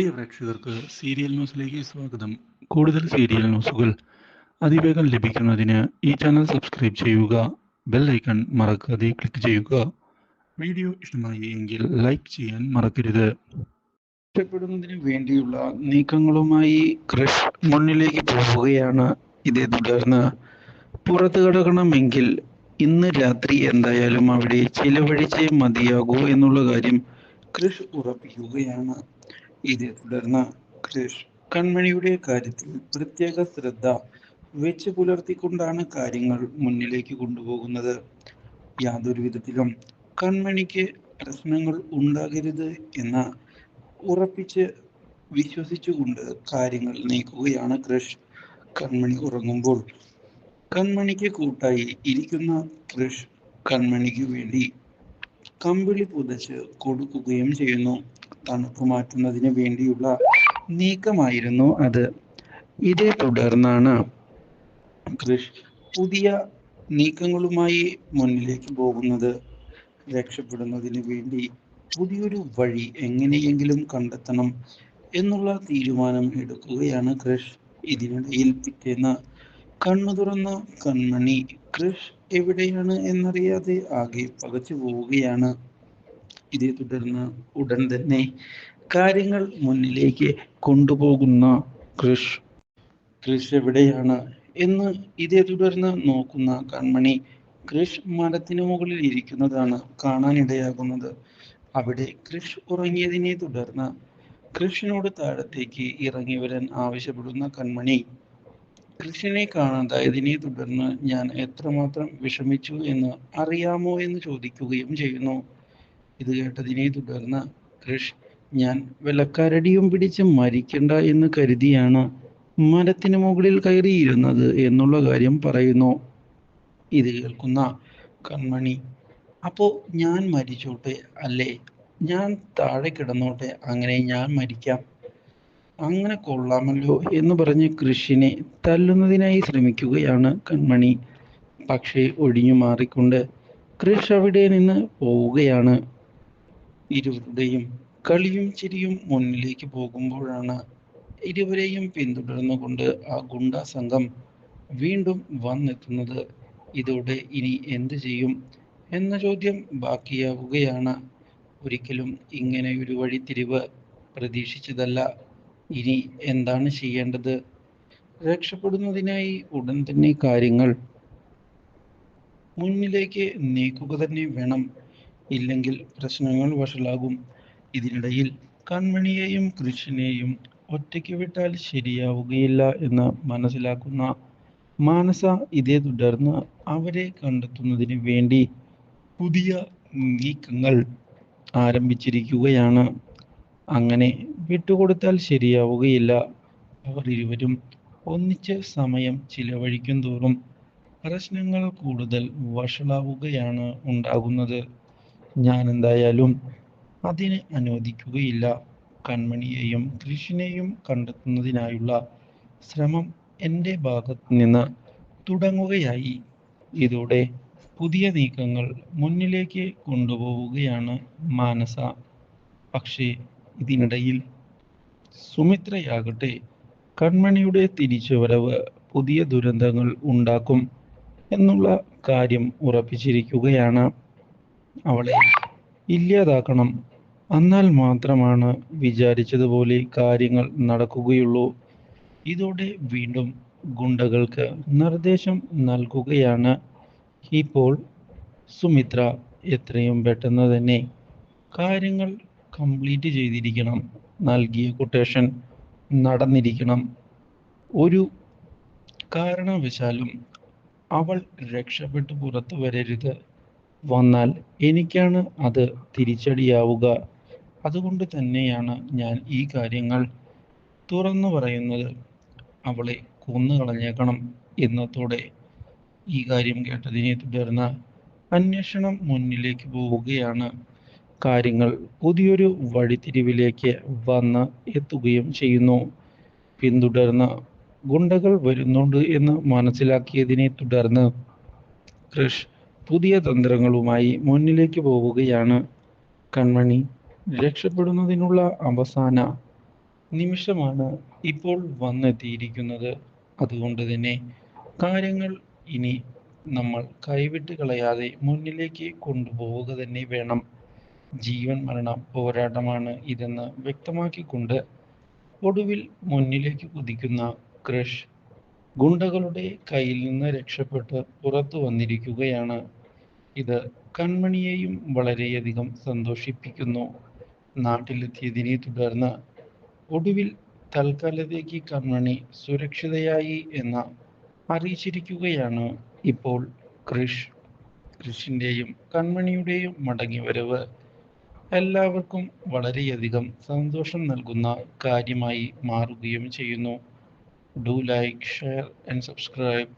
പ്രിയ പ്രേക്ഷകർക്ക് സീരിയൽ ന്യൂസിലേക്ക് സ്വാഗതം. കൂടുതൽ സീരിയൽ ന്യൂസുകൾ അതിവേഗം ലഭിക്കുന്നതിന് ഈ ചാനൽ സബ്സ്ക്രൈബ് ചെയ്യുക ബെൽ ഐക്കൺ മറക്കാതെ ക്ലിക്ക് ചെയ്യുക. വീഡിയോ ഇഷ്ടമായി എങ്കിൽ ലൈക്ക് ചെയ്യാൻ മറക്കരുത്. രക്ഷപ്പെടുന്നതിന് വേണ്ടിയുള്ള നീക്കങ്ങളുമായി ക്രഷ് മുന്നിലേക്ക് പോവുകയാണ് ഇതേ തുടർന്ന്. പുറത്തു കിടക്കണമെങ്കിൽ ഇന്ന് രാത്രി എന്തായാലും അവിടെ ചിലവഴിച്ചേ മതിയാകൂ എന്നുള്ള കാര്യം ക്രിഷ് ഉറപ്പിക്കുകയാണ്. ഇതേ തുടർന്ന് കൺമണിയുടെ കാര്യത്തിൽ പ്രത്യേക ശ്രദ്ധ വെച്ച് പുലർത്തിക്കൊണ്ടാണ് കാര്യങ്ങൾ മുന്നിലേക്ക് കൊണ്ടുപോകുന്നത്. യാതൊരു വിധത്തിലും കൺമണിക്ക് പ്രശ്നങ്ങൾ ഉണ്ടാകരുത് എന്ന ഉറപ്പിച്ച് വിശ്വസിച്ചുകൊണ്ട് കാര്യങ്ങൾ നീക്കുകയാണ് ക്രിഷ് കൺമണി ഉറങ്ങുമ്പോൾ കൺമണിക്ക് കൂട്ടായി ഇരിക്കുന്ന ക്രിഷ് കൺമണിക്ക് വേണ്ടി കമ്പിളി പുതച്ച് കൊടുക്കുകയും ചെയ്യുന്നു. തണുപ്പ് മാറ്റുന്നതിന് വേണ്ടിയുള്ള നീക്കമായിരുന്നു അത്. ഇതേ തുടർന്നാണ് കൃഷ് പുതിയ നീക്കങ്ങളുമായി മുന്നിലേക്ക് പോകുന്നത് രക്ഷപ്പെടുന്നതിന് വേണ്ടി പുതിയൊരു വഴി എങ്ങനെയെങ്കിലും കണ്ടെത്തണം എന്നുള്ള തീരുമാനം എടുക്കുകയാണ് കൃഷ്. ഇതിനിടയിൽ പിറ്റേന്ന് കണ്ണു തുറന്ന കൺമണി ക്രിഷ് എവിടെയാണ്? എന്നറിയാതെ ആകെ പകച്ചു പോവുകയാണ്. ഇതേ തുടർന്ന് ഉടൻ തന്നെ കാര്യങ്ങൾ മുന്നിലേക്ക് കൊണ്ടുപോകുന്ന കൃഷ് ക്രിഷ് എവിടെയാണ് എന്ന് ഇതേ തുടർന്ന് നോക്കുന്ന കൺമണി കൃഷ് മരത്തിന് മുകളിൽ ഇരിക്കുന്നതാണ് കാണാനിടയാകുന്നത് അവിടെ കൃഷ് ഉറങ്ങിയതിനെ തുടർന്ന് കൃഷ്ണനോട് താഴത്തേക്ക് ഇറങ്ങി വരാൻ ആവശ്യപ്പെടുന്ന കൺമണി കൃഷിനെ കാണാതായതിനെ തുടർന്ന് ഞാൻ എത്രമാത്രം വിഷമിച്ചു എന്ന് അറിയാമോ? എന്ന് ചോദിക്കുകയും ചെയ്യുന്നു. ഇത് കേട്ടതിനെ തുടർന്ന് കൃഷ്. ഞാൻ വെള്ളക്കാരടിയും പിടിച്ച് മരിക്കണ്ട എന്ന് കരുതിയാണ് മരത്തിന് മുകളിൽ കയറിയിരുന്നത് എന്നുള്ള കാര്യം പറയുന്നു. ഇത് കേൾക്കുന്ന കൺമണി. അപ്പോ ഞാൻ മരിച്ചോട്ടെ അല്ലേ? ഞാൻ താഴെ കിടന്നോട്ടെ? അങ്ങനെ ഞാൻ മരിക്കാം. അങ്ങനെ കൊള്ളാമല്ലോ എന്ന് പറഞ്ഞ് കൃഷിനെ തല്ലുന്നതിനായി ശ്രമിക്കുകയാണ് കൺമണി. പക്ഷേ ഒഴിഞ്ഞു മാറിക്കൊണ്ട് കൃഷ് അവിടെ നിന്ന് പോവുകയാണ്. ഇരുവരുടെയും കളിയും ചിരിയും മുന്നിലേക്ക് പോകുമ്പോഴാണ് ഇരുവരെയും പിന്തുടർന്നുകൊണ്ട് ആ ഗുണ്ട സംഘം വീണ്ടും വന്നെത്തുന്നത്. ഇതോടെ ഇനി എന്ത് ചെയ്യും എന്ന ചോദ്യം ബാക്കിയാവുകയാണ്. ഒരിക്കലും ഇങ്ങനെ ഒരു വഴിത്തിരിവ് പ്രതീക്ഷിച്ചതല്ല. ഇനി എന്താണ് ചെയ്യേണ്ടത്? രക്ഷപ്പെടുന്നതിനായി ഉടൻ തന്നെ കാര്യങ്ങൾ മുന്നിലേക്ക് നീക്കുക തന്നെ വേണം. ഇല്ലെങ്കിൽ പ്രശ്നങ്ങൾ വഷളാകും. ഇതിനിടയിൽ കൺമണിയെയും കൃഷ്ണനെയും ഒറ്റയ്ക്ക് വിട്ടാൽ ശരിയാവുകയില്ല എന്ന് മനസ്സിലാക്കുന്ന മാനസ ഇതേ തുടർന്ന് അവരെ കണ്ടെത്തുന്നതിന് വേണ്ടി പുതിയ നീക്കങ്ങൾ ആരംഭിച്ചിരിക്കുകയാണ്. അങ്ങനെ വിട്ടുകൊടുത്താൽ ശരിയാവുകയില്ല. അവർ ഇരുവരും ഒന്നിച്ച് സമയം ചിലവഴിക്കും തോറും പ്രശ്നങ്ങൾ കൂടുതൽ വഷളാവുകയാണ് ഉണ്ടാകുന്നത്. ഞാൻ എന്തായാലും അതിന് അനുവദിക്കുകയില്ല. കൺമണിയെയും കൃഷിനെയും കണ്ടെത്തുന്നതിനായുള്ള ശ്രമം എന്റെ ഭാഗത്ത് നിന്ന് തുടങ്ങുകയായി. ഇതോടെ പുതിയ നീക്കങ്ങൾ മുന്നിലേക്ക് കൊണ്ടുപോവുകയാണ് മാനസ. പക്ഷേ ഇതിനിടയിൽ സുമിത്രയാകട്ടെ കൺമണിയുടെ തിരിച്ചുവരവ് പുതിയ ദുരന്തങ്ങൾ ഉണ്ടാക്കും എന്നുള്ള കാര്യം ഉറപ്പിച്ചിരിക്കുകയാണ്. അവളെ ഇല്ലാതാക്കണം. എന്നാൽ മാത്രമാണ് വിചാരിച്ചതുപോലെ കാര്യങ്ങൾ നടക്കുകയുള്ളൂ. ഇതോടെ വീണ്ടും ഗുണ്ടകൾക്ക് നിർദ്ദേശം നൽകുകയാണ്. ഇപ്പോൾ സുമിത്ര എത്രയും പെട്ടെന്ന് തന്നെ കാര്യങ്ങൾ കംപ്ലീറ്റ് ചെയ്തിരിക്കണം. നൽകിയ കൊട്ടേഷൻ നടന്നിരിക്കണം. ഒരു കാരണവശാലും അവൾ രക്ഷപ്പെട്ടു പുറത്തു വരരുത്. വന്നാൽ എനിക്കാണ് അത് തിരിച്ചടിയാവുക. അതുകൊണ്ട് തന്നെയാണ് ഞാൻ ഈ കാര്യങ്ങൾ തുറന്നു പറയുന്നത്. അവളെ കൊന്നു കളഞ്ഞേക്കണം എന്നതോടെ ഈ കാര്യം കേട്ടതിനെ തുടർന്ന് അന്വേഷണം മുന്നിലേക്ക് പോവുകയാണ്. കാര്യങ്ങൾ പുതിയൊരു വഴിത്തിരിവിലേക്ക് വന്ന് എത്തുകയും ചെയ്യുന്നു. പിന്തുടർന്ന് ഗുണ്ടകൾ വരുന്നുണ്ട് എന്ന് മനസ്സിലാക്കിയതിനെ തുടർന്ന് കൃഷ് പുതിയ തന്ത്രങ്ങളുമായി മുന്നിലേക്ക് പോവുകയാണ് കൺമണി. രക്ഷപ്പെടുന്നതിനുള്ള അവസാന നിമിഷമാണ് ഇപ്പോൾ വന്നെത്തിയിരിക്കുന്നത്. അതുകൊണ്ട് തന്നെ കാര്യങ്ങൾ ഇനി നമ്മൾ കൈവിട്ട് കളയാതെ മുന്നിലേക്ക് കൊണ്ടുപോവുക തന്നെ വേണം. ജീവൻ മരണ പോരാട്ടമാണ് ഇതെന്ന് വ്യക്തമാക്കിക്കൊണ്ട് ഒടുവിൽ മുന്നിലേക്ക് കുതിക്കുന്ന ക്രഷ് ഗുണ്ടകളുടെ കയ്യിൽ നിന്ന് രക്ഷപ്പെട്ട് പുറത്തു വന്നിരിക്കുകയാണ്. ഇത് കൺമണിയെയും വളരെയധികം സന്തോഷിപ്പിക്കുന്നു. നാട്ടിലെത്തിയതിനെ തുടർന്ന് ഒടുവിൽ തൽക്കാലത്തേക്ക് കൺമണി സുരക്ഷിതയായി എന്ന് അറിയിച്ചിരിക്കുകയാണ് ഇപ്പോൾ ക്രിഷ് ക്രിഷിന്റെയും കൺമണിയുടെയും മടങ്ങിവരവ് എല്ലാവർക്കും വളരെയധികം സന്തോഷം നൽകുന്ന കാര്യമായി മാറുകയും ചെയ്യുന്നു. Do like share and subscribe